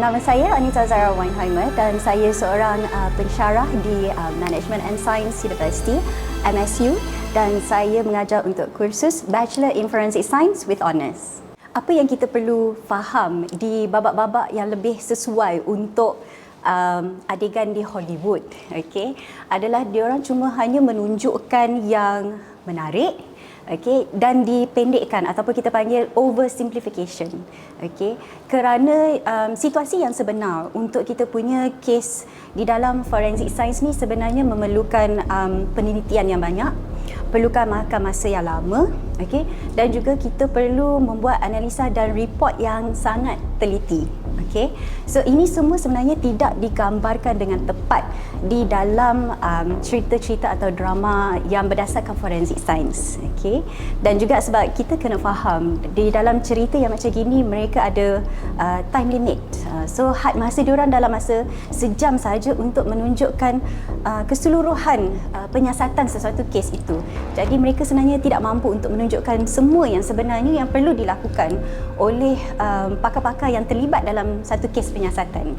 nama saya Anita Zara Weinheimer dan saya seorang uh, pensyarah di uh, Management and Science University, MSU dan saya mengajar untuk kursus Bachelor in Forensic Science with Honours. Apa yang kita perlu faham di babak-babak yang lebih sesuai untuk um, adegan di Hollywood, okay, adalah diorang cuma hanya menunjukkan yang menarik, okay, dan dipendekkan ataupun kita panggil oversimplification, okay, kerana um, situasi yang sebenar untuk kita punya kes di dalam forensic science ni sebenarnya memerlukan um, penelitian yang banyak, perlukan makan masa yang lama, okay, dan juga kita perlu membuat analisa dan report yang sangat teliti. Okay. So ini semua sebenarnya tidak digambarkan dengan tepat di dalam um, cerita-cerita atau drama yang berdasarkan forensic science. Okay. Dan juga sebab kita kena faham di dalam cerita yang macam gini mereka ada uh, time limit. Uh, so had masa diorang dalam masa sejam saja untuk menunjukkan uh, keseluruhan uh, penyiasatan sesuatu kes itu. Jadi mereka sebenarnya tidak mampu untuk menunjukkan semua yang sebenarnya yang perlu dilakukan oleh um, pakar-pakar yang terlibat dalam satu kes penyiasatan.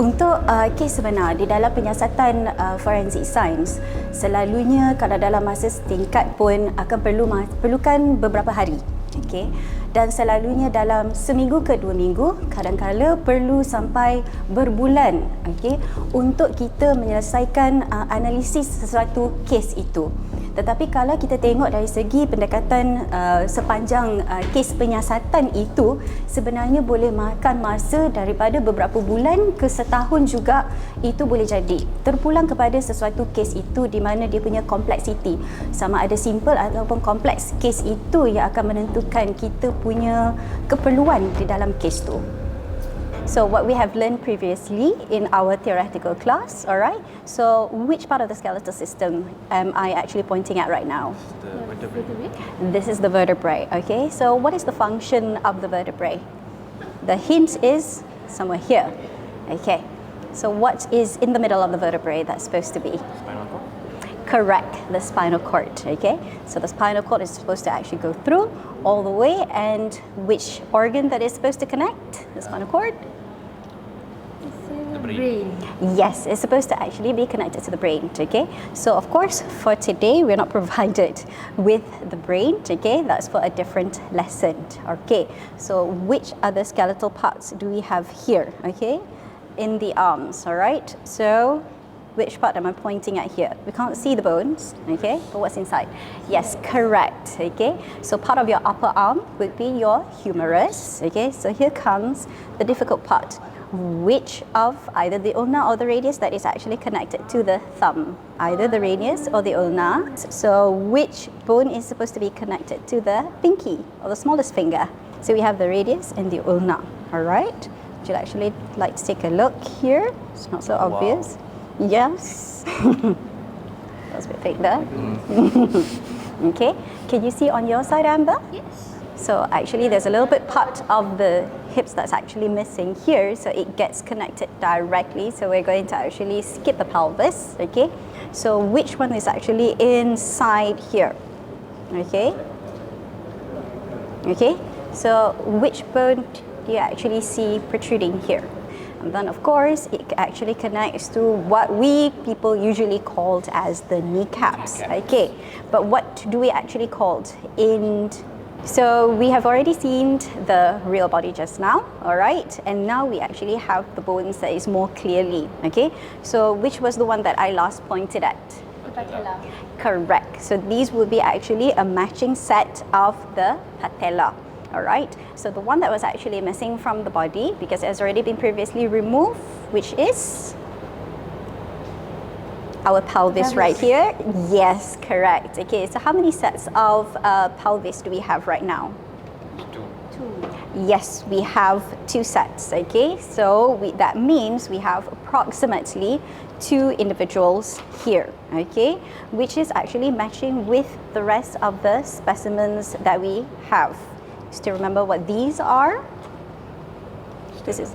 Untuk uh, kes sebenar di dalam penyiasatan uh, forensic science, selalunya kalau dalam masa setingkat pun akan perlu perlukan beberapa hari. Okay. Dan selalunya dalam seminggu ke dua minggu, kadang-kala perlu sampai berbulan okay, untuk kita menyelesaikan uh, analisis sesuatu kes itu. Tetapi kalau kita tengok dari segi pendekatan uh, sepanjang uh, kes penyiasatan itu sebenarnya boleh makan masa daripada beberapa bulan ke setahun juga itu boleh jadi. Terpulang kepada sesuatu kes itu di mana dia punya kompleksiti. Sama ada simple ataupun kompleks kes itu yang akan menentukan kita punya keperluan di dalam kes tu. So what we have learned previously in our theoretical class, all right? So which part of the skeletal system um, am I actually pointing at right now? The vertebrae. This is the vertebrae, okay? So what is the function of the vertebrae? The hint is somewhere here, okay? So what is in the middle of the vertebrae that's supposed to be? Spinal cord. Correct, the spinal cord, okay? So the spinal cord is supposed to actually go through all the way and which organ that is supposed to connect the spinal cord? Brain. Yes, it's supposed to actually be connected to the brain, okay? So of course, for today, we're not provided with the brain, okay? That's for a different lesson, okay? So which other skeletal parts do we have here, okay? In the arms, all right? So which part am I pointing at here? We can't see the bones, okay? But what's inside? Yes, correct, okay? So part of your upper arm would be your humerus, okay? So here comes the difficult part which of either the ulna or the radius that is actually connected to the thumb, either the radius or the ulna. So which bone is supposed to be connected to the pinky or the smallest finger? So we have the radius and the ulna, all right? Would you actually like to take a look here? It's not so Wow. obvious. Yes. That's a bit fake there. okay. Can you see on your side, Amber? Yes. So actually there's a little bit part of the hips that's actually missing here so it gets connected directly. So we're going to actually skip the pelvis okay? So which one is actually inside here okay? Okay so which bone do you actually see protruding here? And then of course it actually connects to what we people usually called as the kneecaps Kneecap. okay? But what do we actually called? In so we have already seen the real body just now, all right? And now we actually have the bones that is more clearly, okay? So which was the one that I last pointed at? Patella. Correct. So these will be actually a matching set of the patella. All right. So the one that was actually missing from the body because it has already been previously removed, which is our pelvis, right here. Yes, correct. Okay. So how many sets of uh, pelvis do we have right now? Two. Two. Yes, we have two sets. Okay, so we, that means we have approximately two individuals here. Okay, which is actually matching with the rest of the specimens that we have. Still remember what these are? This is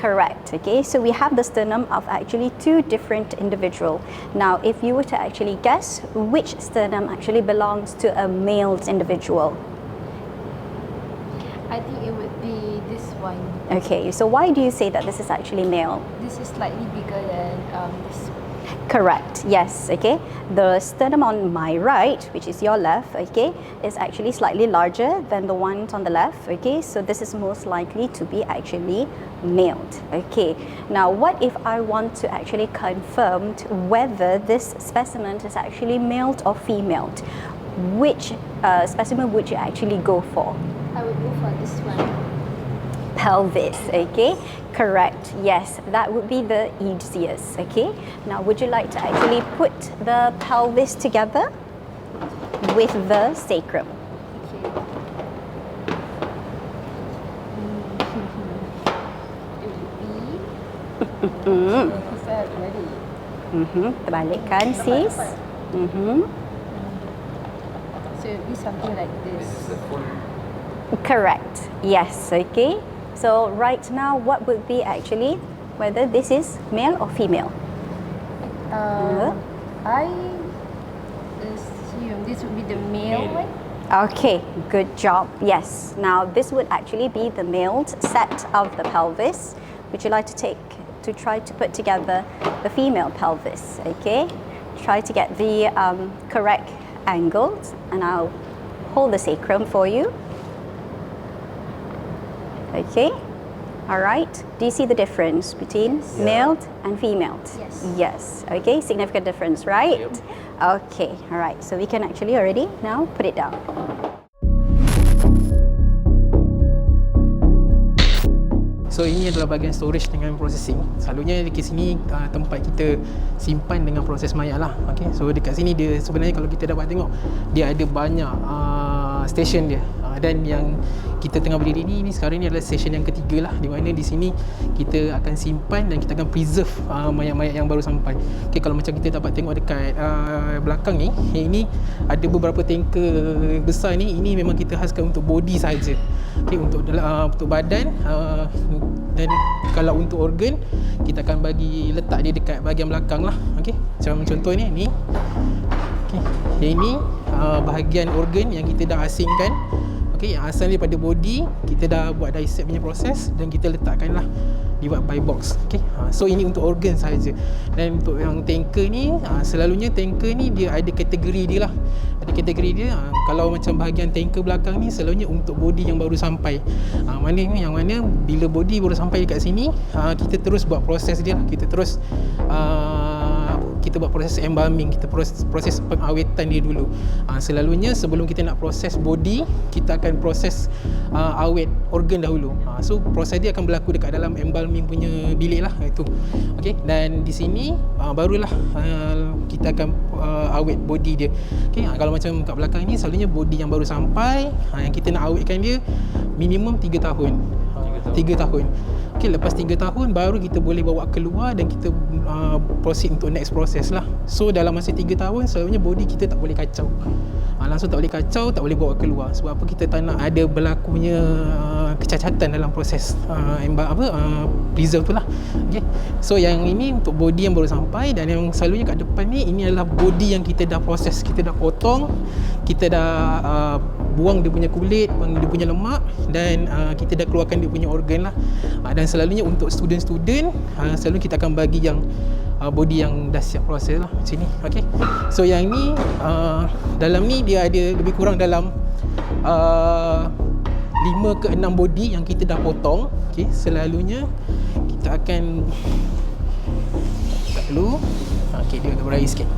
correct. Okay, so we have the sternum of actually two different individual. Now, if you were to actually guess which sternum actually belongs to a male individual, I think it would be this one. Okay, so why do you say that this is actually male? This is slightly bigger than um, this. Correct. Yes. Okay. The sternum on my right, which is your left, okay, is actually slightly larger than the one on the left. Okay. So this is most likely to be actually maled. Okay. Now, what if I want to actually confirm whether this specimen is actually male or female? Which uh, specimen would you actually go for? I would go for this one. Pelvis okay correct yes that would be the easiest okay now would you like to actually put the pelvis together with the sacrum Okay. It would be. Is that ready? mm-hmm. terbalikkan sis mm-hmm. So it would be something like this. correct yes okay so right now what would be actually whether this is male or female Um, I assume this would be the male Male. one. Okay, good job. Yes. Now this would actually be the male set of the pelvis. Would you like to take to try to put together the female pelvis? Okay. Try to get the um, correct angles, and I'll hold the sacrum for you. Okay. All right. Do you see the difference between Yeah. male and female? Yes. Yes. Okay. Significant difference, right? Okay. All right. So we can actually already now put it down. So ini adalah bahagian storage dengan processing. Selalunya di sini uh, tempat kita simpan dengan proses mayat lah. Okay. So dekat sini dia sebenarnya kalau kita dapat tengok dia ada banyak uh, station dia. Dan yang kita tengah berdiri ni, ni sekarang ni adalah station yang ketiga lah di mana di sini kita akan simpan dan kita akan preserve uh, mayat-mayat yang baru sampai. Okay, kalau macam kita dapat tengok dekat uh, belakang ni, yang ini ada beberapa tanker besar ni, ini memang kita khaskan untuk body saja. Okay, untuk uh, untuk badan uh, dan kalau untuk organ kita akan bagi letak dia dekat bahagian belakang lah. Okay, macam contoh ni, ni. Yang ini uh, bahagian organ yang kita dah asingkan. Okay, yang asal daripada body kita dah buat dissect punya proses dan kita letakkan lah by box. Okay, ha, so ini untuk organ sahaja. Dan untuk yang tanker ni, ha, selalunya tanker ni dia ada kategori dia lah. Ada kategori dia. Ha, kalau macam bahagian tanker belakang ni selalunya untuk body yang baru sampai. Ha, mana ni yang mana bila body baru sampai dekat sini, ha, kita terus buat proses dia lah. Kita terus uh, kita buat proses embalming, kita proses, proses pengawetan dia dulu. Uh, selalunya sebelum kita nak proses body, kita akan proses uh, awet organ dahulu. Uh, so proses dia akan berlaku dekat dalam embalming punya bilik lah itu. Okey, dan di sini uh, barulah uh, kita akan uh, awet body dia. Okey, uh, kalau macam kat belakang ni selalunya body yang baru sampai, uh, yang kita nak awetkan dia minimum 3 tahun. Uh, 3 tahun. Okey, lepas 3 tahun baru kita boleh bawa keluar dan kita uh, proceed untuk next process lah. So dalam masa 3 tahun selalunya body kita tak boleh kacau. Uh, langsung tak boleh kacau, tak boleh bawa keluar. Sebab apa kita tak nak ada berlakunya uh, kecacatan dalam proses uh, emba, apa uh, preserve tu lah. Okey. So yang ini untuk body yang baru sampai dan yang selalunya kat depan ni ini adalah body yang kita dah proses, kita dah potong, kita dah uh, buang dia punya kulit, buang dia punya lemak dan uh, kita dah keluarkan dia punya organ lah. Uh, dan selalunya untuk student-student uh, selalu kita akan bagi yang uh, body yang dah siap proses lah macam ni. Okey. So yang ni uh, dalam ni dia ada lebih kurang dalam uh, 5 ke 6 body yang kita dah potong. Okey, selalunya kita akan buka dulu. Okey, dia agak berair sikit.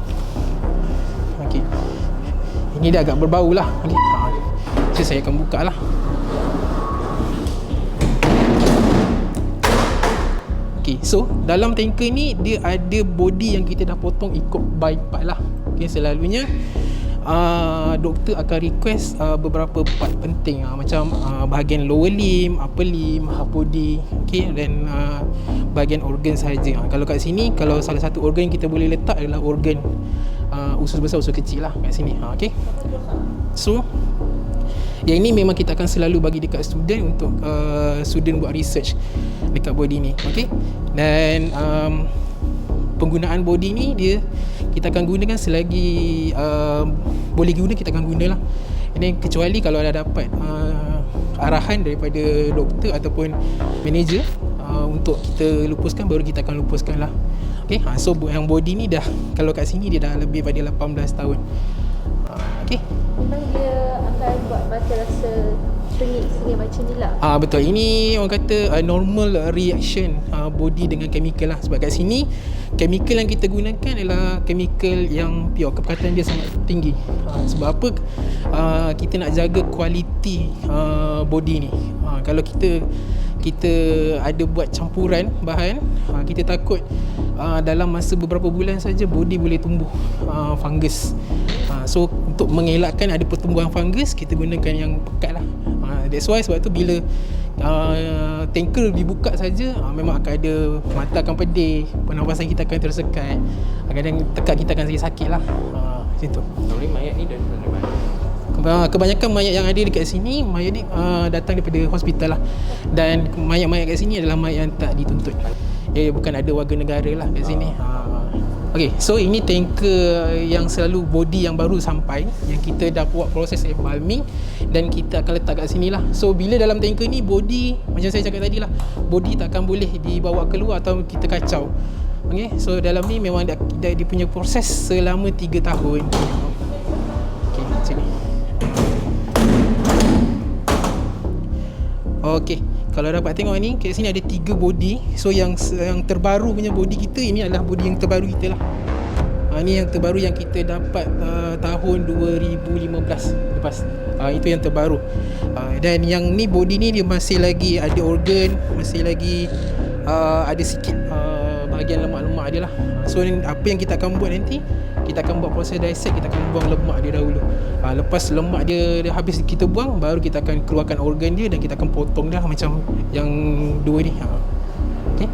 Okey. Ini dah agak berbau lah. Okey. Ha. So saya akan buka lah. Okay, so dalam tanker ni dia ada body yang kita dah potong ikut by part lah. Okay, selalunya uh, doktor akan request uh, beberapa part penting uh, macam uh, bahagian lower limb, upper limb, half body, okay, dan uh, bahagian organ sahaja. Uh, kalau kat sini, kalau salah satu organ yang kita boleh letak adalah organ uh, usus besar, usus kecil lah kat sini. Uh, okay. So, yang ini memang kita akan selalu bagi dekat student untuk uh, student buat research dekat body ni. Okey. Dan um, penggunaan body ni dia kita akan gunakan selagi uh, boleh guna kita akan gunalah. Ini kecuali kalau ada dapat uh, arahan daripada doktor ataupun manager uh, untuk kita lupuskan baru kita akan lupuskan lah Okay, ha, so yang body ni dah kalau kat sini dia dah lebih pada 18 tahun uh, Okay Memang dia akan buat mata rasa sengit-sengit macam ni lah. Ah betul. Ini orang kata uh, normal reaction uh, body dengan chemical lah. Sebab kat sini chemical yang kita gunakan adalah chemical yang pure. Kepekatan dia sangat tinggi. Uh, sebab apa? Uh, kita nak jaga kualiti uh, body ni. Uh, kalau kita kita ada buat campuran bahan, uh, kita takut uh, dalam masa beberapa bulan saja body boleh tumbuh uh, fungus. Uh, so untuk mengelakkan ada pertumbuhan fungus, kita gunakan yang pekat lah. Uh, that's why sebab tu bila uh, tanker dibuka saja uh, memang akan ada mata akan pedih, pernafasan kita akan tersekat. Kadang tekak kita akan sakit-sakit lah. Uh, macam tu. Mayat ni dari mana? Uh, kebanyakan mayat yang ada dekat sini mayat ni uh, datang daripada hospital lah. Dan mayat-mayat kat sini adalah mayat yang tak dituntut. Dia bukan ada warga negara lah kat sini. Uh. Okay, so ini tanker yang selalu body yang baru sampai yang kita dah buat proses embalming dan kita akan letak kat sini lah. So bila dalam tanker ni body macam saya cakap tadi lah body tak akan boleh dibawa keluar atau kita kacau. Okay, so dalam ni memang dia, dia, dia punya proses selama 3 tahun. Okay, macam ni Okey, kalau dapat tengok ni kat sini ada tiga body. So yang yang terbaru punya body kita ini adalah body yang terbaru kita lah. Ha, ni yang terbaru yang kita dapat uh, tahun 2015 lepas. Ha, itu yang terbaru. Ha, dan yang ni body ni dia masih lagi ada organ, masih lagi uh, ada sikit uh, bahagian lemak-lemak dia lah. So apa yang kita akan buat nanti kita akan buat proses dissect kita akan buang lemak dia dahulu. Ha, lepas lemak dia, dia habis kita buang baru kita akan keluarkan organ dia dan kita akan potong dia macam yang dua ni. Ha. okay.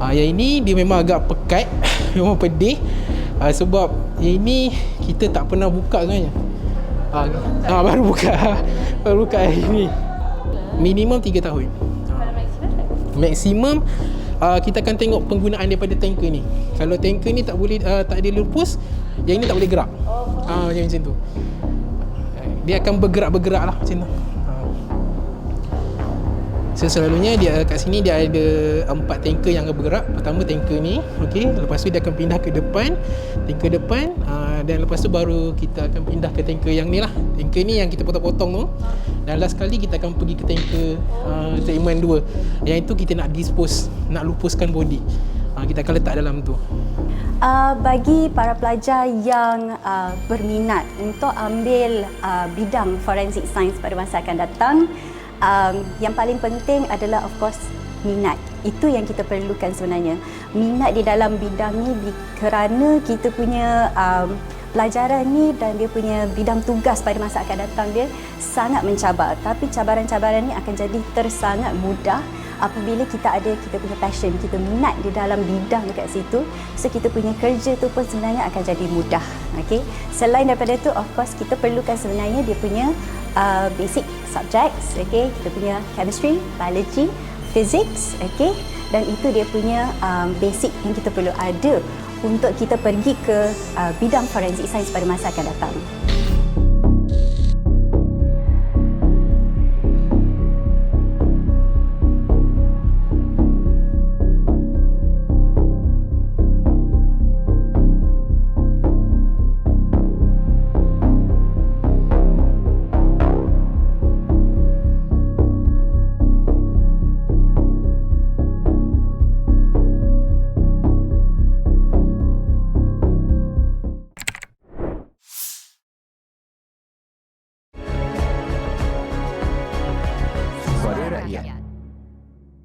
ha, yang ini dia memang agak pekat memang pedih. Ha, sebab ini kita tak pernah buka sebenarnya. Ha, ha, baru buka. Baru buka hari ni minimum 3 tahun. Tak? maksimum uh, kita akan tengok penggunaan daripada tanker ni. Kalau tanker ni tak boleh uh, tak ada lupus, yang ini tak boleh gerak. Ah uh, macam macam tu. Dia akan bergerak-bergerak lah macam tu. So selalunya dia kat sini dia ada empat tanker yang bergerak. Pertama tanker ni, okey. Lepas tu dia akan pindah ke depan, tanker depan uh, dan lepas tu baru kita akan pindah ke tanker yang ni lah. Tanker ni yang kita potong-potong tu. Dan last kali kita akan pergi ke tanker uh, segmen 2. Yang itu kita nak dispose, nak lupuskan body. Uh, kita akan letak dalam tu. Uh, bagi para pelajar yang uh, berminat untuk ambil uh, bidang forensic science pada masa akan datang, um, yang paling penting adalah of course minat. Itu yang kita perlukan sebenarnya. Minat di dalam bidang ni di- kerana kita punya um, pelajaran ni dan dia punya bidang tugas pada masa akan datang dia sangat mencabar. Tapi cabaran-cabaran ni akan jadi tersangat mudah apabila kita ada kita punya passion, kita minat di dalam bidang dekat situ, so kita punya kerja tu pun sebenarnya akan jadi mudah. Okay. Selain daripada tu, of course kita perlukan sebenarnya dia punya uh, basic subjects, okay. Kita punya chemistry, biology, physics, okay. Dan itu dia punya um, basic yang kita perlu ada untuk kita pergi ke uh, bidang forensic science pada masa akan datang.